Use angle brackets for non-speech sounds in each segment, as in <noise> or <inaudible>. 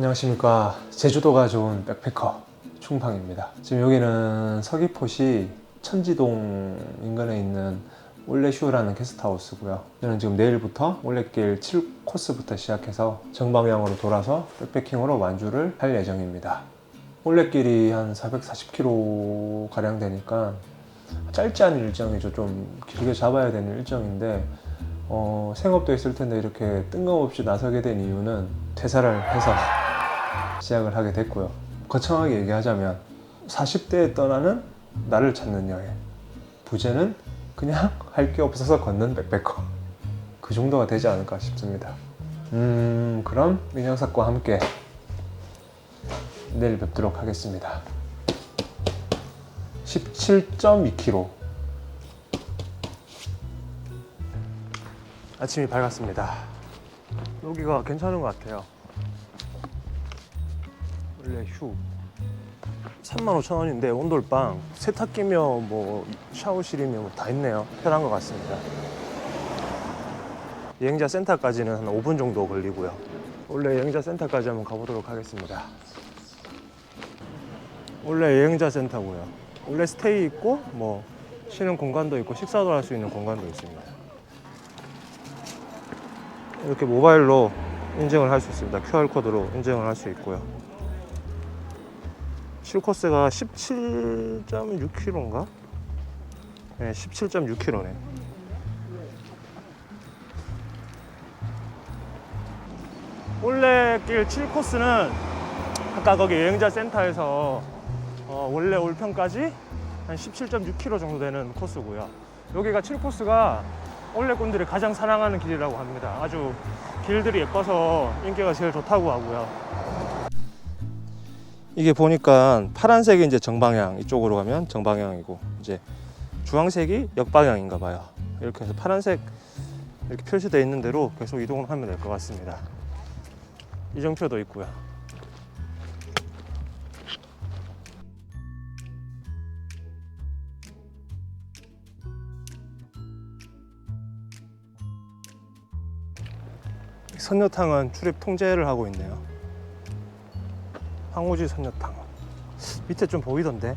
안녕하십니까. 제주도가 좋은 백패커 충팡입니다. 지금 여기는 서귀포시 천지동 인근에 있는 올레슈라는 게스트하우스고요. 저는 지금 내일부터 올레길 7코스부터 시작해서 정방향으로 돌아서 백패킹으로 완주를 할 예정입니다. 올레길이 한 440km 가량 되니까 짧지 않은 일정이죠. 좀 길게 잡아야 되는 일정인데 어, 생업도 있을 텐데 이렇게 뜬금없이 나서게 된 이유는 퇴사를 해서 시작을 하게 됐고요. 거창하게 얘기하자면 40대에 떠나는 나를 찾는 여행. 부제는 그냥 할 게 없어서 걷는 백패커. 그 정도가 되지 않을까 싶습니다. 음, 그럼 민영삭과 함께 내일 뵙도록 하겠습니다. 17.2km. 아침이 밝았습니다. 여기가 괜찮은 것 같아요. 원래 휴 35,000원인데 온돌방 세탁기며 뭐 샤워실이며 뭐 다 있네요. 편한 것 같습니다. 여행자 센터까지는 한 5분 정도 걸리고요. 원래 여행자 센터까지 한번 가보도록 하겠습니다. 원래 여행자 센터고요. 원래 스테이 있고 뭐 쉬는 공간도 있고 식사도 할 수 있는 공간도 있습니다. 이렇게 모바일로 인증을 할 수 있습니다. QR코드로 인증을 할 수 있고요. 실코스가 17.6km인가? 네, 17.6km네. 올레길 7코스는 아까 거기 여행자 센터에서 어, 원래 올편까지 한 17.6km 정도 되는 코스고요. 여기가 7코스가 올레꾼들이 가장 사랑하는 길이라고 합니다. 아주 길들이 예뻐서 인기가 제일 좋다고 하고요. 이게 보니까 파란색이 이제 정방향 이쪽으로 가면 정방향이고 이제 주황색이 역방향인가 봐요. 이렇게 해서 파란색 이렇게 표시되어 있는 대로 계속 이동을 하면 될 것 같습니다. 이정표도 있고요. 선녀탕은 출입 통제를 하고 있네요. 황우지 선녀탕. 밑에 좀 보이던데.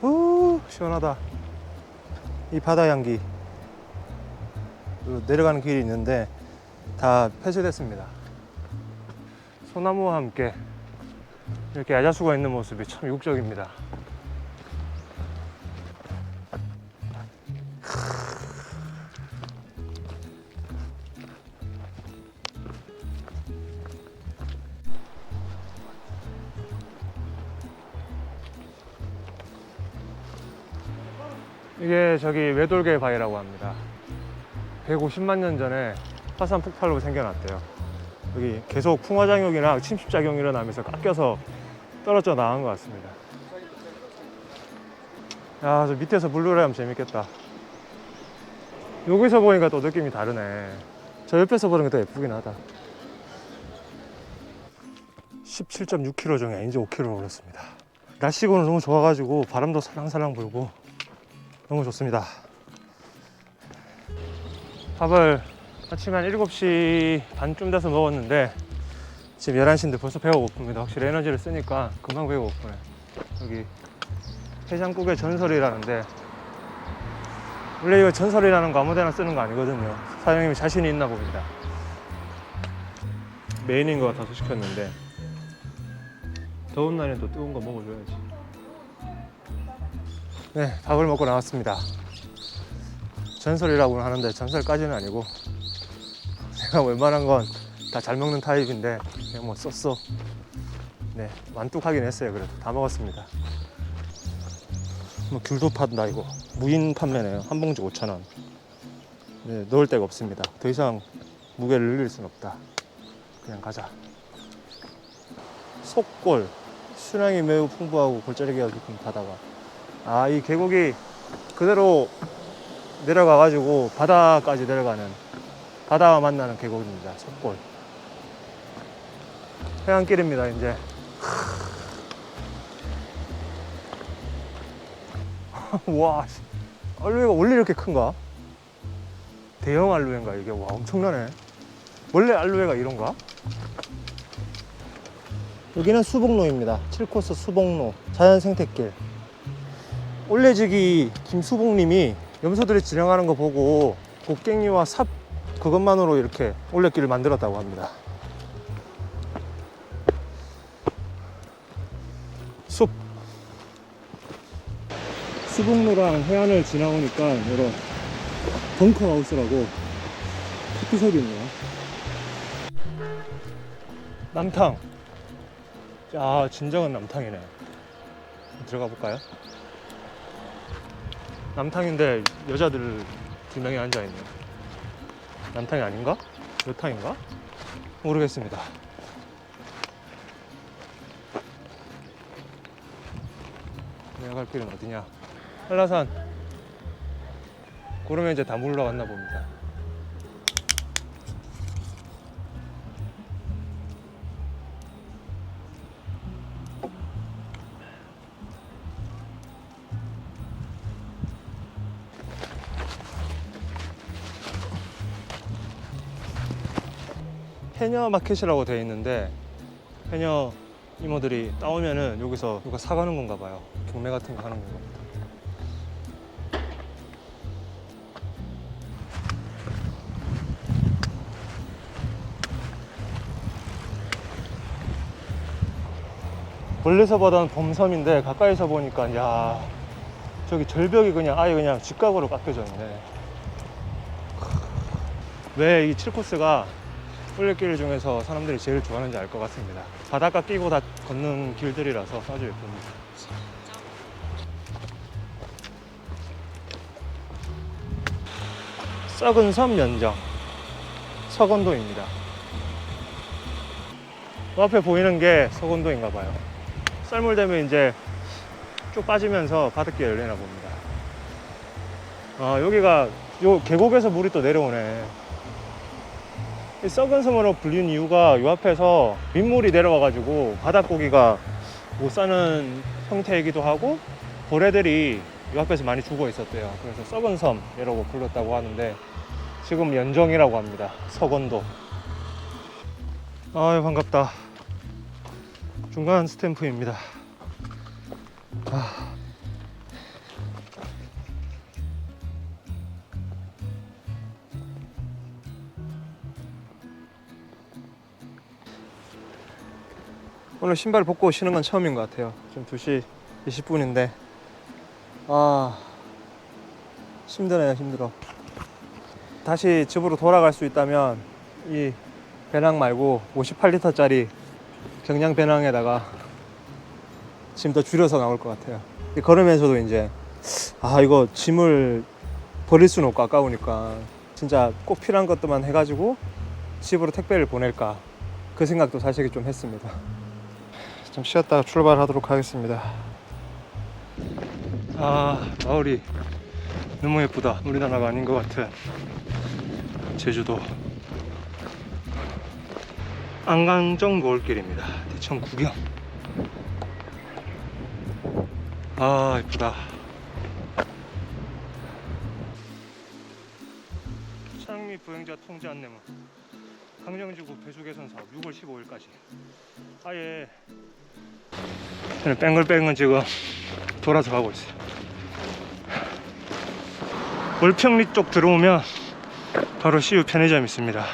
우 시원하다. 이 바다 향기. 그 내려가는 길이 있는데 다 폐쇄됐습니다. 소나무와 함께 이렇게 야자수가 있는 모습이 참 이국적입니다. 저기 외돌개 바위라고 합니다. 150만 년 전에 화산 폭발로 생겨났대요. 여기 계속 풍화작용이나 침식작용이 일어나면서 깎여서 떨어져 나간 것 같습니다. 야, 저 밑에서 물놀이 하면 재밌겠다. 여기서 보니까 또 느낌이 다르네. 저 옆에서 보는 게 더 예쁘긴 하다. 17.6km 중에 이제 5km 올랐습니다. 날씨가 오늘 너무 좋아가지고 바람도 살랑살랑 불고 너무 좋습니다. 밥을 아침 한 7시 반쯤 돼서 먹었는데 지금 11시인데 벌써 배가 고픕니다. 확실히 에너지를 쓰니까 금방 배가 고프네. 여기 해장국의 전설이라는데 원래 이거 전설이라는 거 아무데나 쓰는 거 아니거든요. 사장님이 자신이 있나 봅니다. 메인인 것 같아서 시켰는데 더운 날엔 또 뜨거운 거 먹어줘야지. 네, 밥을 먹고 나왔습니다. 전설이라고는 하는데 전설까지는 아니고 제가 웬만한 건 다 잘 먹는 타입인데 그냥 뭐 썼어. 네, 완뚝하긴 했어요. 그래도 다 먹었습니다. 뭐 귤도 판다 이거 무인 판매네요. 한 봉지 5천 원. 네, 넣을 데가 없습니다. 더 이상 무게를 늘릴 순 없다. 그냥 가자. 속골 수량이 매우 풍부하고 골짜기가 깊은 바다가 아 이 계곡이 그대로 내려가 가지고 바다까지 내려가는 바다와 만나는 계곡입니다 속골 해안길입니다 이제 <laughs> 와 씨. 알루에가 원래 이렇게 큰가? 대형 알루에인가 이게 와 엄청나네 원래 알루에가 이런가? 여기는 수복로입니다. 7코스 수복로 자연생태길. 올레지기 김수복님이 염소들이 지령하는 거 보고 곡괭이와 삽 그것만으로 이렇게 올레길을 만들었다고 합니다. 숲. 수북로랑 해안을 지나오니까 이런 벙커하우스라고 커피숍이 있네요. 남탕. 야, 진정한 남탕이네. 들어가 볼까요? 남탕인데 여자들 두 명이 앉아 있네. 남탕이 아닌가? 여탕인가? 모르겠습니다. 내가 갈 길은 어디냐? 한라산. 그러면 이제 다 물러갔나 봅니다. 해녀 마켓이라고 되어 있는데 해녀 이모들이 따오면은 여기서 누가 사가는 건가 봐요. 경매 같은 거 하는 건가 보다. 멀리서 보던 범섬인데 가까이서 보니까 야 저기 절벽이 그냥 아예 그냥 직각으로 깎여져 있네. 왜 이 7코스가 올레길 중에서 사람들이 제일 좋아하는지 알 것 같습니다. 바닷가 끼고 다 걷는 길들이라서 아주 예쁩니다. 썩은 섬 연정 서건도입니다. 그 앞에 보이는 게 서건도인가 봐요. 썰물 되면 이제 쭉 빠지면서 바닷길 열리나 봅니다. 아 여기가 요 계곡에서 물이 또 내려오네. 이 썩은 섬으로 불린 이유가 요 앞에서 민물이 내려와가지고 바닷고기가 못 사는 형태이기도 하고 고래들이 요 앞에서 많이 죽어 있었대요. 그래서 썩은 섬 이라고 불렀다고 하는데 지금 연정이라고 합니다. 서건도. 아유 반갑다. 중간 스탬프입니다. 아. 오늘 신발 벗고 쉬는 건 처음인 것 같아요. 지금 2시 20분인데 아 힘드네요 힘들어. 다시 집으로 돌아갈 수 있다면 이 배낭 말고 58리터짜리 경량 배낭에다가 짐 더 줄여서 나올 것 같아요. 걸으면서도 이제 아 이거 짐을 버릴 수는 없고 아까우니까 진짜 꼭 필요한 것들만 해가지고 집으로 택배를 보낼까 그 생각도 사실 좀 했습니다. 좀 쉬었다가 출발하도록 하겠습니다. 아 마을이 너무 예쁘다. 우리나라가 아닌 것 같은 제주도 안강정 노을길입니다. 대천 구경. 아 예쁘다. 창미 부행자 통제 안내문. 강정지구 배수 개선 사업 6월 15일까지. 아예 저는 뺑글뺑글 지금 돌아서 가고 있어요. 월평리 쪽 들어오면 바로 CU 편의점 있습니다.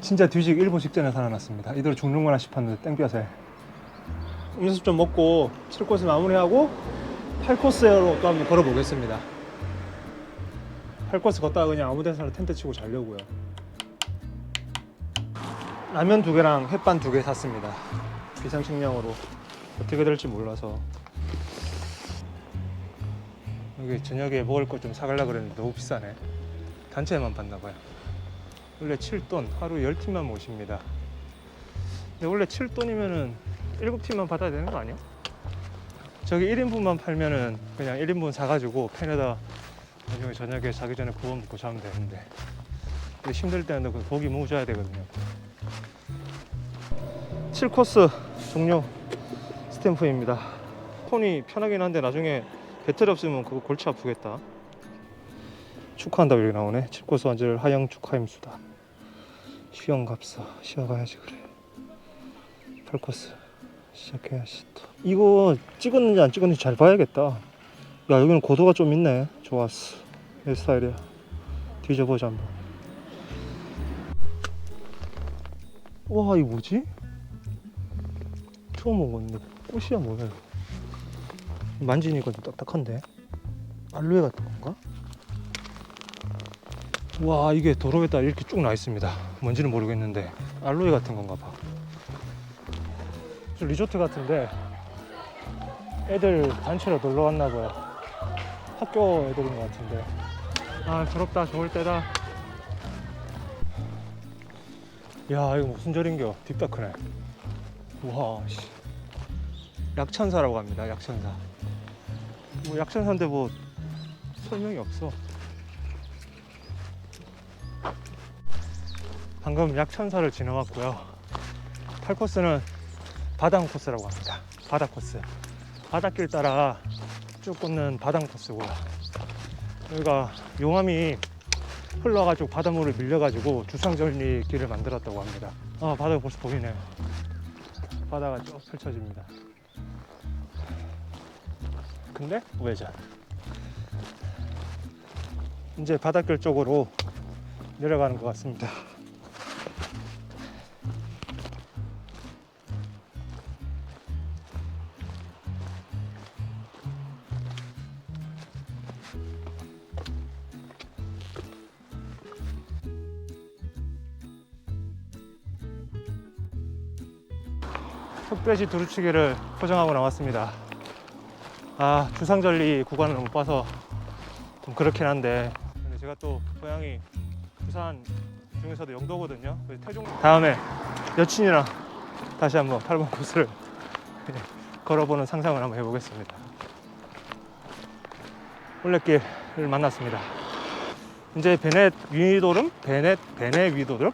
진짜 뒤지기 일보 직전에 살아났습니다. 이대로 죽는구나 싶었는데 땡볕에. 음료수 좀 먹고 7코스 마무리하고 8코스로 또 한번 걸어보겠습니다. 8코스 걷다가 그냥 아무 데서나 텐트 치고 자려고요. 라면 두 개랑 햇반 두 개 샀습니다. 비상식량으로 어떻게 될지 몰라서 여기 저녁에 먹을 거좀 사가려고 그랬는데 너무 비싸네. 단체만 받나 봐요. 원래 7돈 하루 10팀만 모십니다. 근데 원래 7돈이면은 7팀만 받아야 되는 거 아니야? 저기 1인분만 팔면은 그냥 1인분 사가지고 팬에다 나중에 저녁에 자기 전에 구워 먹고 자면 되는데 힘들 때는 그 고기 모셔야 되거든요. 7코스 종료 스탬프입니다. 폰이 편하긴 한데 나중에 배터리 없으면 그거 골치 아프겠다. 축하한다고 여기 나오네. 7코스 완주를 하영 축하임수다. 휴양갑사 쉬어가야지 그래 팔코스 시작해야지 또 이거 찍었는지 안 찍었는지 잘 봐야겠다 야 여기는 고도가 좀 있네 좋았어 내 스타일이야 뒤져보자 한번 와 이거 뭐지? 처음 먹었는데 꽃이야 뭐야? 이거 만지니까 좀 딱딱한데. 알로에 같은 건가? 와 이게 도로에다 이렇게 쭉 나 있습니다. 뭔지는 모르겠는데 알로에 같은 건가 봐. 좀 리조트 같은데 애들 단체로 놀러 왔나 봐요. 학교 애들인 것 같은데. 아 부럽다 좋을 때다. 야 이거 무슨 절인겨? 딥다 크네 와 씨. 약천사라고 합니다 약천사 뭐 약천사인데 뭐 설명이 없어 방금 약천사를 지나왔고요. 탈 코스는 바당 코스라고 합니다. 바다 코스. 바닷길 따라 쭉 걷는 바당 코스고요. 여기가 용암이 흘러가지고 바닷물을 밀려가지고 주상절리 길을 만들었다고 합니다. 아 바다가 벌써 보이네요. 바다가 쭉 펼쳐집니다. 근데 우회전. 이제 바닷길 쪽으로 내려가는 것 같습니다. 흑돼지 두루치기를 포장하고 나왔습니다. 아 주상절리 구간을 못 봐서 좀 그렇긴 한데 근데 제가 또 고향이 부산 중에서도 영도거든요. 그래서 태종 다음에 여친이랑 다시 한번 8번 코스를 <laughs> 걸어보는 상상을 한번 해보겠습니다. 올레길을 만났습니다. 이제 베넷 위도름, 베넷 베넷 위도름,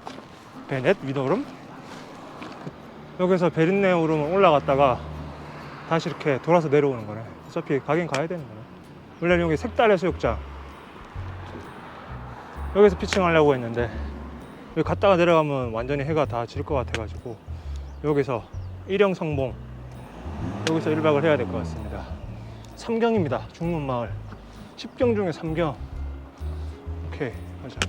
베넷 위도름 여기서 베린네 오름을 올라갔다가 다시 이렇게 돌아서 내려오는 거네. 어차피 가긴 가야 되는 거네. 원래는 여기 색달의 수욕장 여기서 피칭 하려고 했는데 여기 갔다가 내려가면 완전히 해가 다 질 것 같아 가지고 여기서 일영 성봉 여기서 1박을 해야 될 것 같습니다. 삼경입니다. 중문마을 10경 중에 3경 오케이 가자.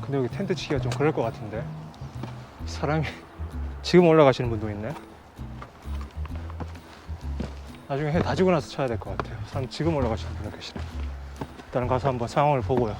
근데 여기 텐트 치기가 좀 그럴 것 같은데 사람이 지금 올라가시는 분도 있네. 나중에 해 다 지고 나서 쳐야 될 것 같아요. 사람 지금 올라가시는 분도 계시네. 일단 가서 한번 상황을 보고요.